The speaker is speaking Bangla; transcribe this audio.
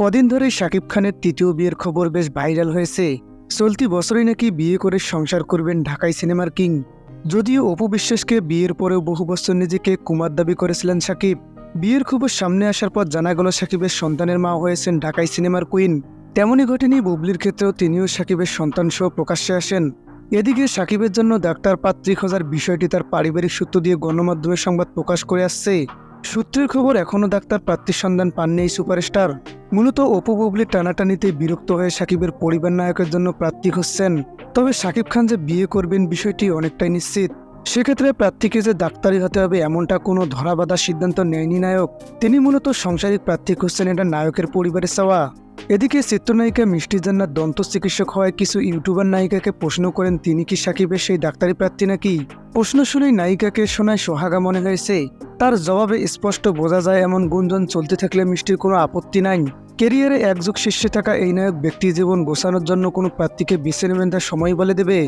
কদিন ধরেই শাকিব খানের তৃতীয় বিয়ের খবর বেশ ভাইরাল হয়েছে। চলতি বছরই নাকি বিয়ে করে সংসার করবেন ঢাকাই সিনেমার কিং। যদিও অপু বিশ্বাসকে বিয়ের পরেও বহু বছর নিজেকে কুমার দাবি করেছিলেন সাকিব বিয়ের খবর সামনে আসার পর জানা গেল সাকিবের সন্তানের মা হয়েছেন ঢাকাই সিনেমার কুইন। তেমনই ঘটেনি বুবলির ক্ষেত্রেও তিনিও সাকিবের সন্তান সহ প্রকাশ্যে আসেন। এদিকে সাকিবের জন্য ডাক্তার পাত্রী খোঁজার বিষয়টি তার পারিবারিক সূত্র দিয়ে গণমাধ্যমে সংবাদ প্রকাশ করে আসছে। সূত্রের খবর, এখনও ডাক্তার প্রার্থীর সন্ধান পাননি এই সুপারস্টার। মূলত অপু বুবলির টানাটানিতে বিরক্ত হয়ে সাকিবের পরিবার নায়কের জন্য প্রার্থী খুঁজছেন। তবে সাকিব খান যে বিয়ে করবেন বিষয়টি অনেকটাই নিশ্চিত। সেক্ষেত্রে প্রার্থীকে যে ডাক্তারি হতে হবে এমনটা কোনো ধরাবাধা সিদ্ধান্ত নেয়নি নায়ক। তিনি মূলত সংসারিক প্রার্থী খুঁজছেন এটা নায়কের পরিবারের চাওয়া। এদিকে চিত্রনায়িকা মিষ্টি জান্নার দন্ত চিকিৎসক হওয়ায় কিছু ইউটিউবার নায়িকাকে প্রশ্ন করেন, তিনি কি সাকিবের সেই ডাক্তারি প্রার্থী নাকি? প্রশ্ন শুনেই নায়িকাকে শোনায় সোহাগা মনে হয়েছে। তার জবাবে স্পষ্ট বোঝা যায়, এমন গুঞ্জন চলতে থাকলে মিষ্টির কোনো আপত্তি নাই। কেরিয়ারে একযোগ শীর্ষে থাকা এই নায়ক ব্যক্তি জীবন গোছানোর জন্য কোনো প্রার্থীকে বেছে নেবেন তার সময় বলে দেবে।